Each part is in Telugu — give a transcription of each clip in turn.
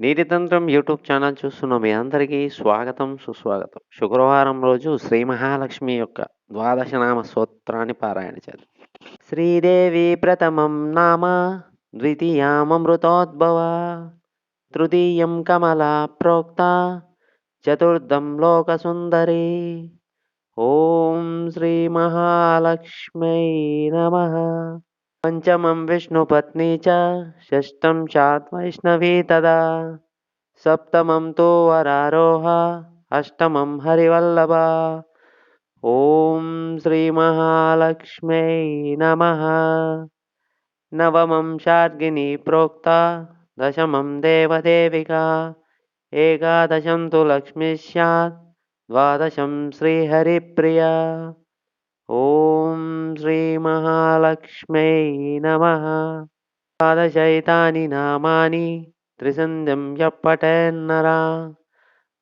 నీతితంత్రం యూట్యూబ్ ఛానల్ చూస్తున్న మీ అందరికీ స్వాగతం సుస్వాగతం. శుక్రవారం రోజు శ్రీ మహాలక్ష్మి యొక్క ద్వాదశనామ స్తోత్రాన్ని పారాయణ చేద్దాం. శ్రీదేవి ప్రథమం నామ ద్వితీయామృతోద్భవ తృతీయం కమలా ప్రోక్త చతుర్థం లోకసుందరి. ఓం శ్రీ మహాలక్ష్మై నమ. पञ्चमं विष्णुपत्नी च, षष्ठं चात् वैष्णवी तदा, सप्तमं तु वरारोह, अष्टमं हरिवल्लभ। ॐ श्रीमहालक्ष्म्यै नमः। नवमं शार्गिनी प्रोक्ता, दशमं देवदेविका, एकादशं तु लक्ष्मी स्यात्, द्वादशं श्रीहरिप्रिया। ॐ श्री మహాలక్ష్మై నమ పాదశైతాని నామాని త్రిసంధ్యం యప్పటేన్నరా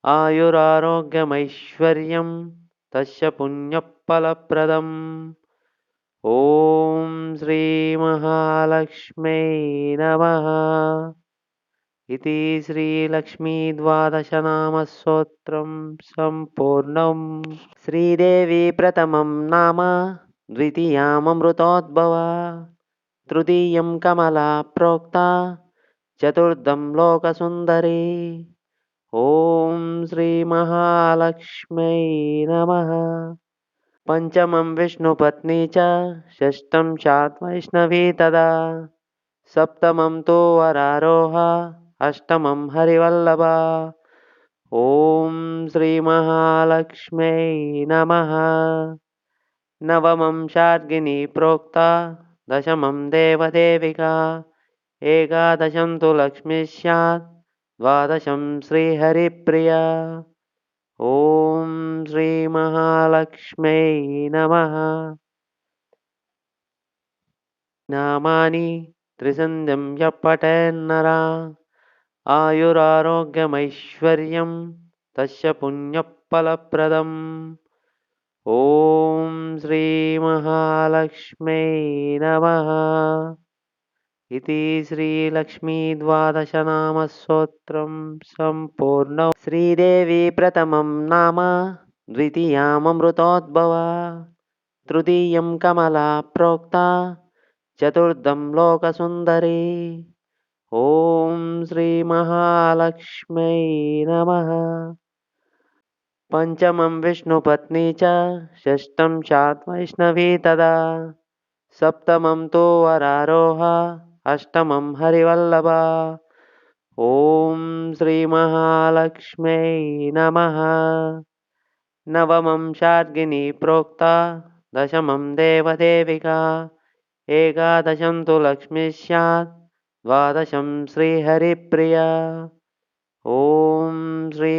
ఆయురారోగ్యమైశ్వర్యం తస్య పుణ్యఫలప్రదం ఓం శ్రీ మహాలక్ష్మై నమ ఇది శ్రీలక్ష్మీద్వాదశనామస్తోత్రం సంపూర్ణం శ్రీదేవి ప్రథమం నామ ద్వితీయామృతోద్భవ తృతీయం కమలా ప్రోక్త చతుర్థం లోకసుందరి ఓం శ్రీ మహాలక్ష్మై నమ పంచమం విష్ణుపత్ని చ షష్టం చాత్ తదా సప్తమం తో వరారోహ అష్టమం హరివల్లభ ఓం శ్రీ మహాలక్ష్మై నమ नवमं शार्गिनी प्रोक्ता दशमं देवदेविका एकादशं तु लक्ष्मी स्यात् द्वादशं श्रीहरिप्रिया। ॐ श्रीमहालक्ष्म्यै नमः। नामानि त्रिसन्ध्यं च पटेन्नरा आयुरारोग्यमैश्वर्यं तस्य पुण्यफलप्रदम्। ఓం శ్రీ మహాలక్ష్మై నమ. ఇది శ్రీలక్ష్మీద్వాదశనామస్తోత్రం సంపూర్ణం. శ్రీదేవి ప్రథమం నామ ద్వితీయామృతోద్భవ తృతీయం కమలా ప్రోక్త చతుర్థం లోకసుందరి. ఓం శ్రీ మహాలక్ష్మై पञ्चमं विष्णुपत्नी च, षष्ठं शात् वैष्णवी तदा, सप्तमं तु वरारोह, अष्टमं हरिवल्लभ। ॐ श्रीमहालक्ष्म्यै नमः। नवमं शार्गिनी प्रोक्ता, दशमं देवदेविका, एकादशं तु लक्ष्मीस्यात् द्वादशं श्रीहरिप्रिया। ॐ श्री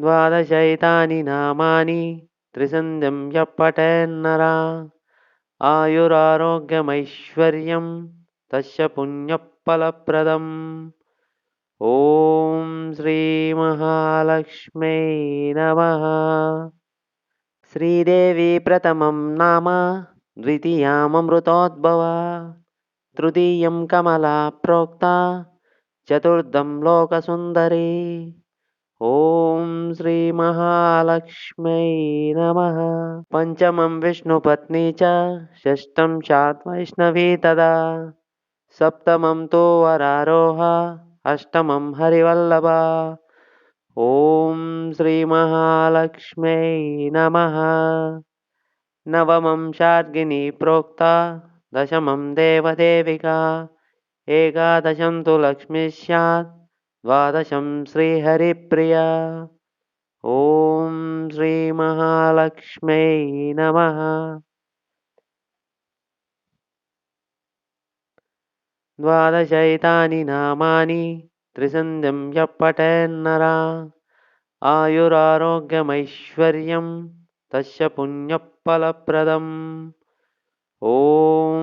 द्वादशैतानि नामानि त्रिसन्ध्यं य पटेन्नरा आयुरारोग्यमैश्वर्यं तस्य पुण्यफलप्रदम्। ॐ श्रीमहालक्ष्म्यै नमः। श्रीदेवी प्रथमं नाम द्वितीयामृतोद्भवा तृतीय कमला प्रोक्ता चतुर्दम लोकसुंदरी ओम श्री महालक्ष्म नम। पंचम विष्णुपत्नी चम षष्ठं वैष्णवी तदा। सप्तम तो वरारोह, अष्टमं हरिवल्लभा। श्री महालक्ष्म नम। नवम शार्गिनी प्रोक्ता దశమం దేవదేవిగా ఏకాదశం తు లక్ష్మీ స్యాత్ ద్వాదశం శ్రీహరిప్రియ ఓం శ్రీ మహాలక్ష్మై నమ ద్వాదశైతాని నామాని త్రిసంధ్యం యప్పటేన్నరా ఆయురారోగ్యమైశ్వర్యం తస్య పుణ్యఫలప్రదం ఓం